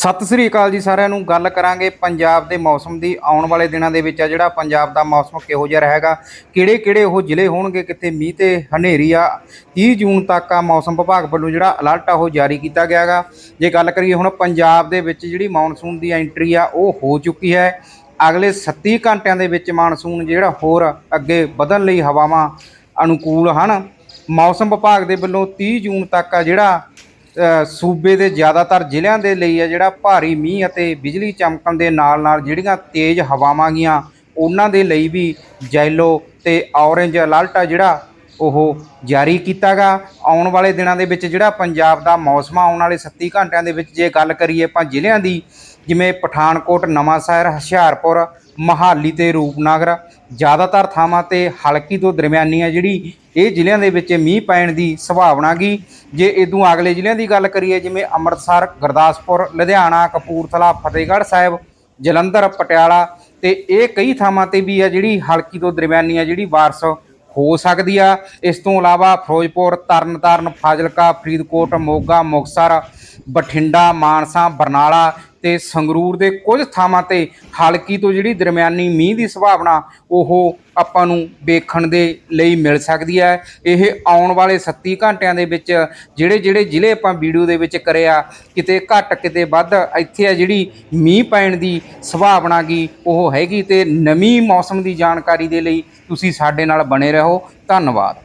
ਸਤਿ ਸ੍ਰੀ ਅਕਾਲ ਜੀ ਸਾਰਿਆਂ ਨੂੰ। ਗੱਲ ਕਰਾਂਗੇ ਪੰਜਾਬ ਦੇ ਮੌਸਮ ਦੀ। ਆਉਣ ਵਾਲੇ ਦਿਨਾਂ ਦੇ ਵਿੱਚ ਆ ਜਿਹੜਾ ਪੰਜਾਬ ਦਾ ਮੌਸਮ ਕਿਹੋ ਜਿਹਾ ਰਹੇਗਾ ਕਿਹੜੇ ਕਿਹੜੇ ਉਹ ਜ਼ਿਲ੍ਹੇ ਹੋਣਗੇ, ਕਿੱਥੇ ਮੀਂਹ ਤੇ ਹਨੇਰੀ ਆ 30 ਜੂਨ ਤੱਕ ਆ ਮੌਸਮ ਵਿਭਾਗ ਵੱਲੋਂ ਜਿਹੜਾ ਅਲਰਟ ਆ ਉਹ ਜਾਰੀ ਕੀਤਾ ਗਿਆਗਾ। ਜੇ ਗੱਲ ਕਰੀਏ ਹੁਣ ਪੰਜਾਬ ਦੇ ਵਿੱਚ ਜਿਹੜੀ ਮੌਨਸੂਨ ਦੀ ਐਂਟਰੀ ਆ, ਉਹ ਹੋ ਚੁੱਕੀ ਹੈ। ਅਗਲੇ 37 ਘੰਟਿਆਂ ਦੇ ਵਿੱਚ ਮਾਨਸੂਨ ਜਿਹੜਾ ਹੋਰ ਅੱਗੇ ਵਧਣ ਲਈ ਹਵਾਵਾਂ ਅਨੁਕੂਲ ਹਨ। ਮੌਸਮ ਵਿਭਾਗ ਦੇ ਵੱਲੋਂ 30 ਜੂਨ ਤੱਕ ਆ ਜਿਹੜਾ ਸੂਬੇ ਦੇ ਜ਼ਿਆਦਾਤਰ ਜ਼ਿਲ੍ਹਿਆਂ ਦੇ ਲਈ ਆ ਜਿਹੜਾ ਭਾਰੀ ਮੀਂਹ ਅਤੇ ਬਿਜਲੀ ਚਮਕਣ ਦੇ ਨਾਲ ਨਾਲ ਜਿਹੜੀਆਂ ਤੇਜ਼ ਹਵਾਵਾਂ ਗੀਆਂ, ਉਹਨਾਂ ਦੇ ਲਈ ਵੀ ਜੈਲੋ ਤੇ ਔਰੇਂਜ ਅਲਰਟ ਆ ਜਿਹੜਾ ਉਹ ਜਾਰੀ ਕੀਤਾਗਾ। ਆਉਣ ਵਾਲੇ ਦਿਨਾਂ ਦੇ ਵਿੱਚ ਜਿਹੜਾ ਪੰਜਾਬ ਦਾ ਮੌਸਮ ਆਉਣ ਵਾਲੇ 37 ਘੰਟਿਆਂ ਦੇ ਵਿੱਚ ਜੇ ਗੱਲ ਕਰੀਏ ਆਪਾਂ ਜ਼ਿਲ੍ਹਿਆਂ ਦੀ, ਜਿਵੇਂ ਪਠਾਨਕੋਟ ਨਵਾਂ ਸ਼ਹਿਰ ਹੁਸ਼ਿਆਰਪੁਰ ਮਹਾਲੀ ਤੇ ਰੂਪਨਗਰ। ਜ਼ਿਆਦਾਤਰ ਥਾਵਾਂ ਤੇ ਹਲਕੀ ਤੋਂ ਦਰਮਿਆਨੀ ਆ ਜਿਹੜੀ ਇਹ ਜ਼ਿਲ੍ਹਿਆਂ ਦੇ ਵਿੱਚ ਮੀਂਹ ਪੈਣ ਦੀ ਸੰਭਾਵਨਾ ਗਈ ਜੇ ਇਦੋਂ ਅਗਲੇ ਜ਼ਿਲ੍ਹਿਆਂ ਦੀ ਗੱਲ ਕਰੀਏ, ਜਿਵੇਂ ਅੰਮ੍ਰਿਤਸਰ, ਗੁਰਦਾਸਪੁਰ, ਲੁਧਿਆਣਾ, ਕਪੂਰਥਲਾ, ਫਤਿਹਗੜ੍ਹ ਸਾਹਿਬ, ਜਲੰਧਰ, ਪਟਿਆਲਾ ਤੇ ਇਹ ਕਈ ਥਾਵਾਂ ਤੇ ਵੀ ਆ ਜਿਹੜੀ ਹਲਕੀ ਤੋਂ ਦਰਮਿਆਨੀ ਆ ਜਿਹੜੀ ਬਾਰਿਸ਼ ਹੋ ਸਕਦੀ ਆ। ਇਸ ਤੋਂ ਇਲਾਵਾ ਫਿਰੋਜ਼ਪੁਰ, ਤਰਨਤਾਰਨ, ਫਾਜ਼ਿਲਕਾ, ਫਰੀਦਕੋਟ, ਮੋਗਾ, ਮੁਕਤਸਰ, ਬਠਿੰਡਾ, ਮਾਨਸਾ, ਬਰਨਾਲਾ ਤੇ ਸੰਗਰੂਰ ਦੇ ਕੁਝ ਥਾਵਾਂ ਤੇ ਹਲਕੀ ਤੋਂ ਜਿਹੜੀ ਦਰਮਿਆਨੀ ਮੀਂਹ ਦੀ ਸੰਭਾਵਨਾ ਉਹ ਆਪਾਂ ਨੂੰ ਵੇਖਣ ਦੇ ਲਈ ਮਿਲ ਸਕਦੀ ਹੈ। ਇਹ ਆਉਣ ਵਾਲੇ 37 ਘੰਟਿਆਂ ਦੇ ਵਿੱਚ ਜਿਹੜੇ ਜਿਹੜੇ ਜ਼ਿਲ੍ਹੇ ਆਪਾਂ ਵੀਡੀਓ ਦੇ ਵਿੱਚ ਕਰਿਆ ਕਿਤੇ ਘੱਟ, ਕਿਤੇ ਵੱਧ, ਇੱਥੇ ਆ ਜਿਹੜੀ ਮੀਂਹ ਪੈਣ ਦੀ ਸੰਭਾਵਨਾ ਗੀ, ਉਹ ਹੈਗੀ ਤੇ ਨਵੀਂ ਮੌਸਮ ਦੀ ਜਾਣਕਾਰੀ ਦੇ ਲਈ ਤੁਸੀਂ ਸਾਡੇ ਨਾਲ ਬਣੇ ਰਹੋ। ਧੰਨਵਾਦ।